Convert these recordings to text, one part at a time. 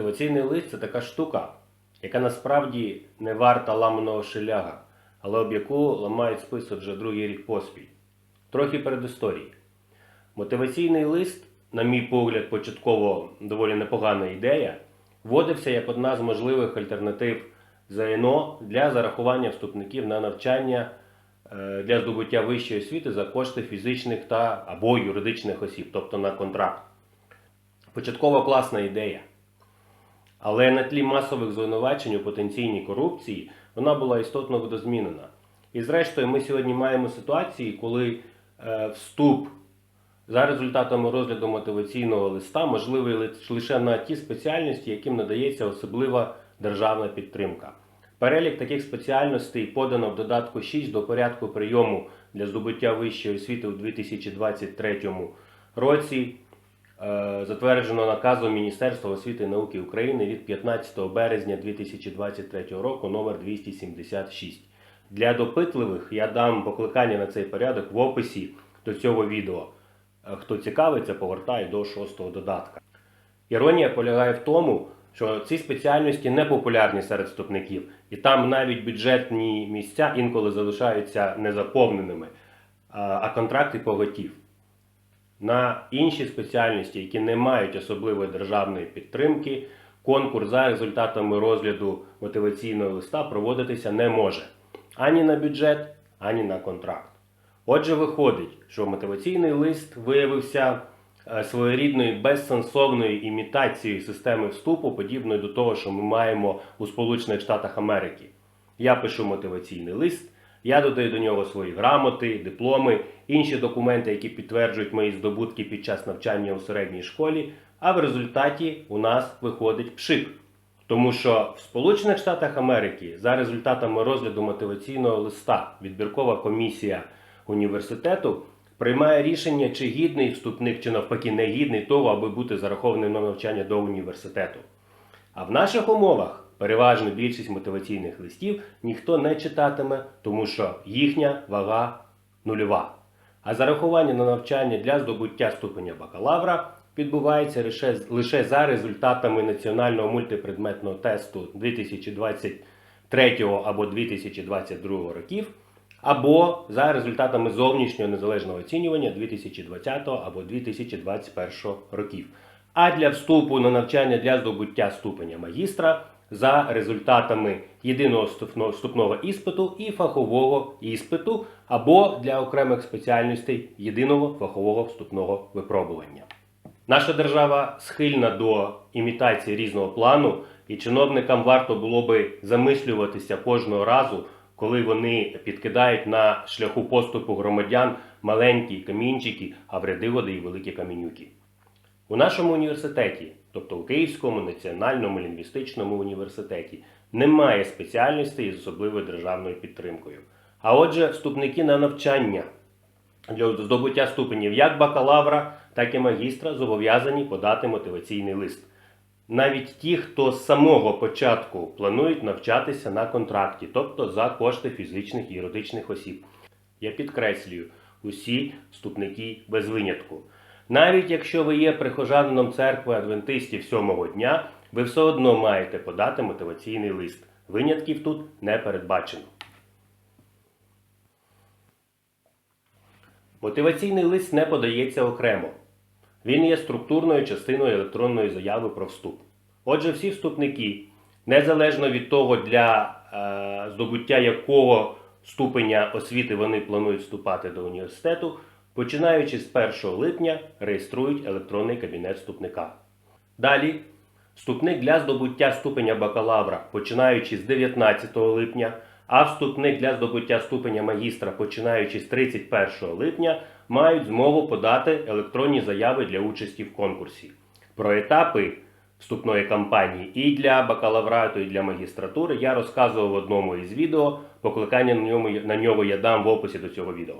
Мотиваційний лист це така штука, яка насправді не варта ламаного шеляга, але об яку ламають список вже другий рік поспіль. Трохи передісторії. Мотиваційний лист, на мій погляд, початково доволі непогана ідея, вводився як одна з можливих альтернатив ЗНО для зарахування вступників на навчання е, для здобуття вищої освіти за кошти фізичних та або юридичних осіб, тобто на контракт. Початково класна ідея. Але на тлі масових звинувачень у потенційній корупції вона була істотно видозмінена. І зрештою, ми сьогодні маємо ситуації, коли е, вступ за результатами розгляду мотиваційного листа можливий лише на ті спеціальності, яким надається особлива державна підтримка. Перелік таких спеціальностей подано в додатку 6 до порядку прийому для здобуття вищої освіти у 2023 році, затверджено наказом Міністерства освіти і науки України від 15 березня 2023 року номер 276. Для допитливих я дам покликання на цей порядок в описі до цього відео. Е, Хто цікавиться, повертає до шостого додатка. Іронія полягає в тому, що ці спеціальності не популярні серед вступників, і там навіть бюджетні місця інколи залишаються незаповненими, а а контракти поготів. На інші спеціальності, які не мають особливої державної підтримки, конкурс за результатами розгляду мотиваційного листа проводитися не може ані на бюджет, ані на контракт. Отже, виходить, що мотиваційний лист виявився е, своєрідною безсенсовною імітацією системи вступу, подібною до того, що ми маємо у Сполучених Штатах Америки. Я пишу мотиваційний лист, я додаю до нього свої грамоти, дипломи, інші документи, які підтверджують мої здобутки під час навчання у середній школі, а в результаті у нас виходить пшик. Тому що в Сполучених Штатах Америки за результатами розгляду мотиваційного листа відбіркова комісія університету приймає рішення, чи гідний вступник, чи навпаки не гідний того, аби бути зарахованим на навчання до університету. А в наших умовах переважно більшість мотиваційних листів ніхто не читатиме, тому що їхня вага нульова. А зарахування на навчання для здобуття ступеня бакалавра відбувається лише, за результатами національного мультипредметного тесту 2023 або 2022 років, або за результатами зовнішнього незалежного оцінювання 2020 або 2021 років. А для вступу на навчання для здобуття ступеня магістра за результатами єдиного вступного іспиту і фахового іспиту, або для окремих спеціальностей єдиного фахового вступного випробування. Наша держава схильна до імітації різного плану, і чиновникам варто було би замислюватися кожного разу, коли вони підкидають на шляху поступу громадян маленькі камінчики, а в ряди води і великі камінюки. У нашому університеті, тобто у Київському національному лінгвістичному університеті, немає спеціальностей з особливою державною підтримкою. А отже, вступники на навчання для здобуття ступенів як бакалавра, так і магістра зобов'язані подати мотиваційний лист. Навіть ті, хто з самого початку планують навчатися на контракті, тобто за кошти фізичних і юридичних осіб. Я підкреслюю, усі вступники без винятку. Навіть якщо ви є прихожанином церкви адвентистів сьомого дня, ви все одно маєте подати мотиваційний лист. Винятків тут не передбачено. Мотиваційний лист не подається окремо. Він є структурною частиною електронної заяви про вступ. Отже, всі вступники, незалежно від того, для е, здобуття якого ступеня освіти вони планують вступати до університету, починаючи з 1 липня реєструють електронний кабінет вступника. Далі вступник для здобуття ступеня бакалавра, починаючи з 19 липня, а вступник для здобуття ступеня магістра, починаючи з 31 липня, мають змогу подати електронні заяви для участі в конкурсі. Про етапи вступної кампанії і для бакалаврату, і для магістратури я розказував в одному із відео. Покликання на нього я дам в описі до цього відео.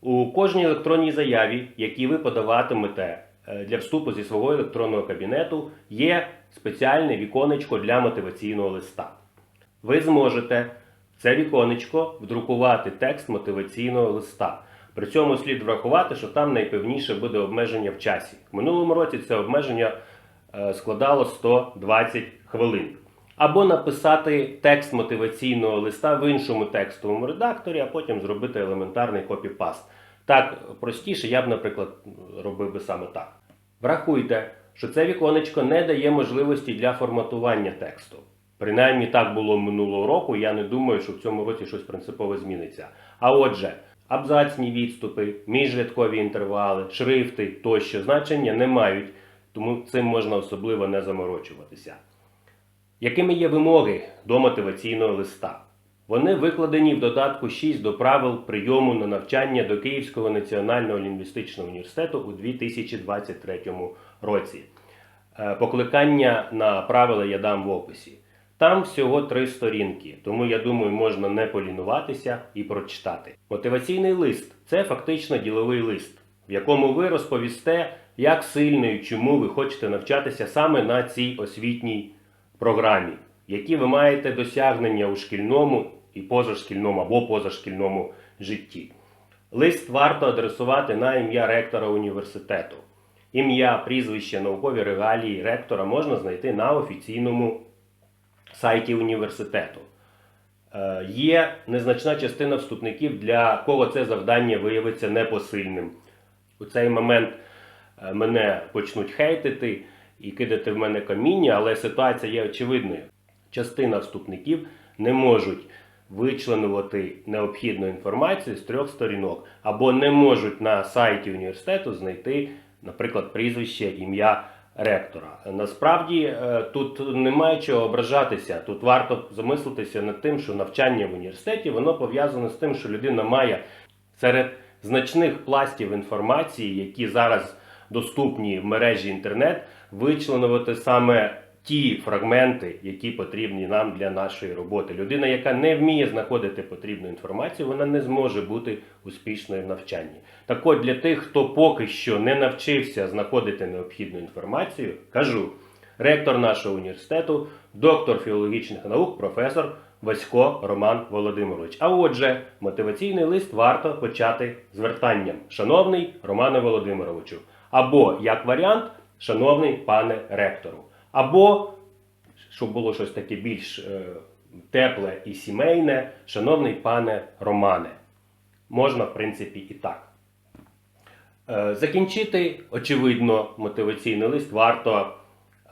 У кожній електронній заяві, які ви подаватимете е, для вступу зі свого електронного кабінету, є спеціальне віконечко для мотиваційного листа. Ви зможете в це віконечко вдрукувати текст мотиваційного листа. При цьому слід врахувати, що там найпевніше буде обмеження в часі. В минулому році це обмеження е, складало 120 хвилин. Або написати текст мотиваційного листа в іншому текстовому редакторі, а потім зробити елементарний копіпаст. Так простіше, я б, наприклад, робив би саме так. Врахуйте, що це віконечко не дає можливості для форматування тексту. Принаймні так було минулого року. Я не думаю, що в цьому році щось принципове зміниться. А отже, абзацні відступи, міжрядкові інтервали, шрифти тощо значення не мають, тому цим можна особливо не заморочуватися. Якими є вимоги до мотиваційного листа? Вони викладені в додатку 6 до правил прийому на навчання до Київського національного лінгвістичного університету у 2023 році. Е, Покликання на правила я дам в описі. Там всього три сторінки, тому я думаю, можна не полінуватися і прочитати. Мотиваційний лист це фактично діловий лист, в якому ви розповісте, як сильно і чому ви хочете навчатися саме на цій освітній програмі, які ви маєте досягнення у шкільному і позашкільному або позашкільному житті. Лист варто адресувати на ім'я ректора університету. Ім'я, прізвище, наукові регалії ректора можна знайти на офіційному сайті університету. Е, Є незначна частина вступників, для кого це завдання виявиться непосильним. У цей момент е, мене почнуть хейтити і кидати в мене каміння, але ситуація є очевидною. Частина вступників не можуть вичленувати необхідну інформацію з трьох сторінок, або не можуть на сайті університету знайти, наприклад, прізвище, ім'я ректора. Насправді е, тут немає чого ображатися. Тут варто замислитися над тим, що навчання в університеті воно пов'язане з тим, що людина має серед значних пластів інформації, які зараз доступні в мережі інтернет, вичленувати саме ті фрагменти, які потрібні нам для нашої роботи. Людина, яка не вміє знаходити потрібну інформацію, вона не зможе бути успішною в навчанні. Так от для тих, хто поки що не навчився знаходити необхідну інформацію, кажу, ректор нашого університету, доктор філологічних наук, професор Васько Роман Володимирович. А отже, мотиваційний лист варто почати звертанням. Шановний Романе Володимировичу. Або, як варіант, шановний пане ректору. Або, щоб було щось таке більш е, тепле і сімейне, шановний пане Романе. Можна, в принципі, і так. Е, Закінчити, очевидно, мотиваційний лист варто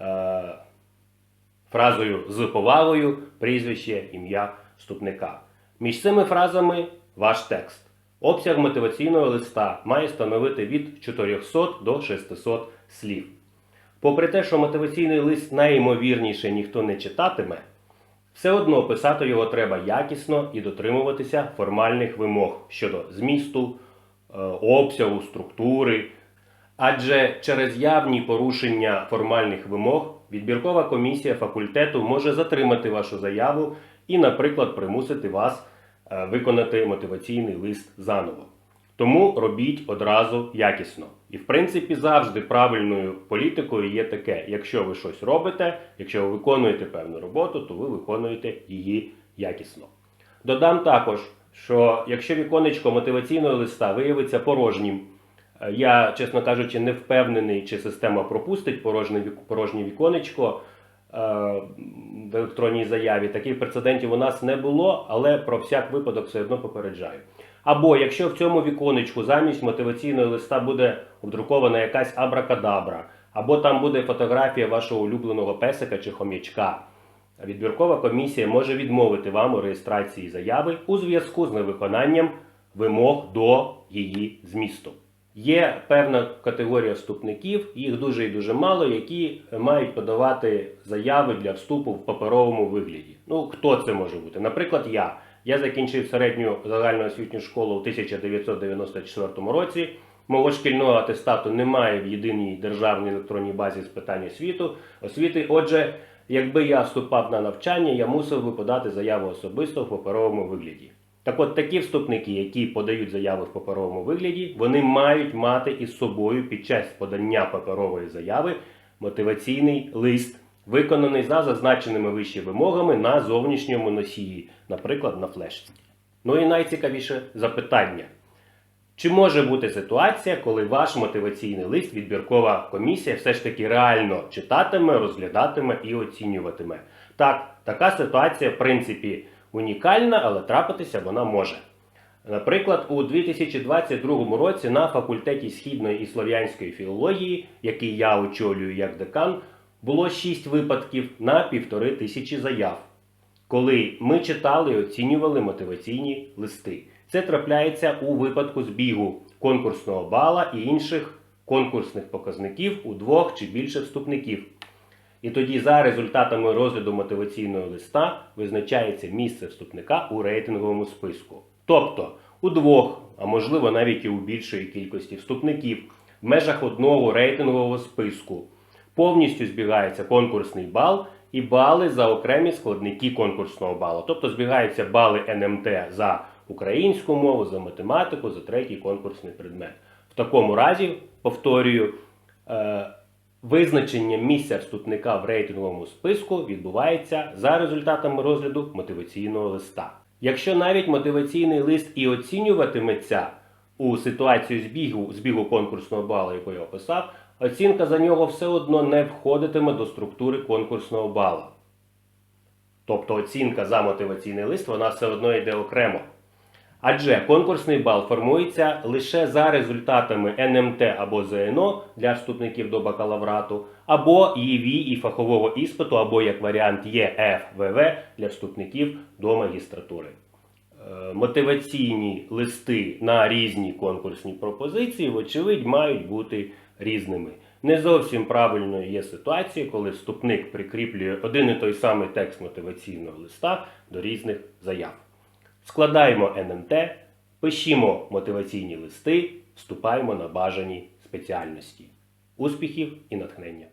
е, фразою з повагою, прізвище, ім'я вступника. Між цими фразами ваш текст. Обсяг мотиваційного листа має становити від 400 до 600 слів. Попри те, що мотиваційний лист найімовірніше ніхто не читатиме, все одно писати його треба якісно і дотримуватися формальних вимог щодо змісту, е, обсягу, структури. Адже через явні порушення формальних вимог відбіркова комісія факультету може затримати вашу заяву і, наприклад, примусити вас виконати мотиваційний лист заново. Тому робіть одразу якісно. І, в принципі, завжди правильною політикою є таке: якщо ви щось робите, якщо ви виконуєте певну роботу, то ви виконуєте її якісно. Додам також, що якщо віконечко мотиваційного листа виявиться порожнім, е, я, чесно кажучи, не впевнений, чи система пропустить порожнє, віконечко е, в електронній заяві. Таких прецедентів у нас не було, але про всяк випадок все одно попереджаю. Або якщо в цьому віконечку замість мотиваційного листа буде вдрукована якась абракадабра, або там буде фотографія вашого улюбленого песика чи хом'ячка, відбіркова комісія може відмовити вам у реєстрації заяви у зв'язку з невиконанням вимог до її змісту. Є певна категорія вступників, їх дуже і дуже мало, які мають подавати заяви для вступу в паперовому вигляді. Ну, хто це може бути? Наприклад, я. Я закінчив середню загальноосвітню школу у 1994 році. Мого шкільного атестату немає в єдиній державній електронній базі з питань освіту, освіти. Отже, якби я вступав на навчання, я мусив би подати заяву особисто в паперовому вигляді. Так от такі вступники, які подають заяви в паперовому вигляді, вони мають мати із собою під час подання паперової заяви мотиваційний лист, виконаний за зазначеними вище вимогами на зовнішньому носії, наприклад, на флешці. Ну і найцікавіше запитання. Чи може бути ситуація, коли ваш мотиваційний лист відбіркова комісія все ж таки реально читатиме, розглядатиме і оцінюватиме? Так, така ситуація, в принципі, унікальна, але трапитися вона може. Наприклад, у 2022 році на факультеті східної і слов'янської філології, який я очолюю як декан, було 6 випадків на півтори тисячі заяв, коли ми читали і оцінювали мотиваційні листи. Це трапляється у випадку збігу конкурсного бала і інших конкурсних показників у двох чи більше вступників. І тоді за результатами розгляду мотиваційного листа визначається місце вступника у рейтинговому списку. Тобто у двох, а можливо навіть і у більшої кількості вступників в межах одного рейтингового списку повністю збігається конкурсний бал і бали за окремі складники конкурсного балу. Тобто збігаються бали НМТ за українську мову, за математику, за третій конкурсний предмет. В такому разі, повторюю, е, Визначення місця вступника в рейтинговому списку відбувається за результатами розгляду мотиваційного листа. Якщо навіть мотиваційний лист і оцінюватиметься у ситуацію збігу, збігу конкурсного балу, яку я описав, оцінка за нього все одно не входитиме до структури конкурсного бала. Тобто оцінка за мотиваційний лист вона все одно йде окремо. Адже конкурсний бал формується лише за результатами НМТ або ЗНО для вступників до бакалаврату, або ЄВІ і фахового іспиту, або як варіант ЄФВВ для вступників до магістратури. Е, Мотиваційні листи на різні конкурсні пропозиції, вочевидь, мають бути різними. Не зовсім правильною є ситуація, коли вступник прикріплює один і той самий текст мотиваційного листа до різних заяв. Складаємо НМТ, пишімо мотиваційні листи, вступаємо на бажані спеціальності. Успіхів і натхнення!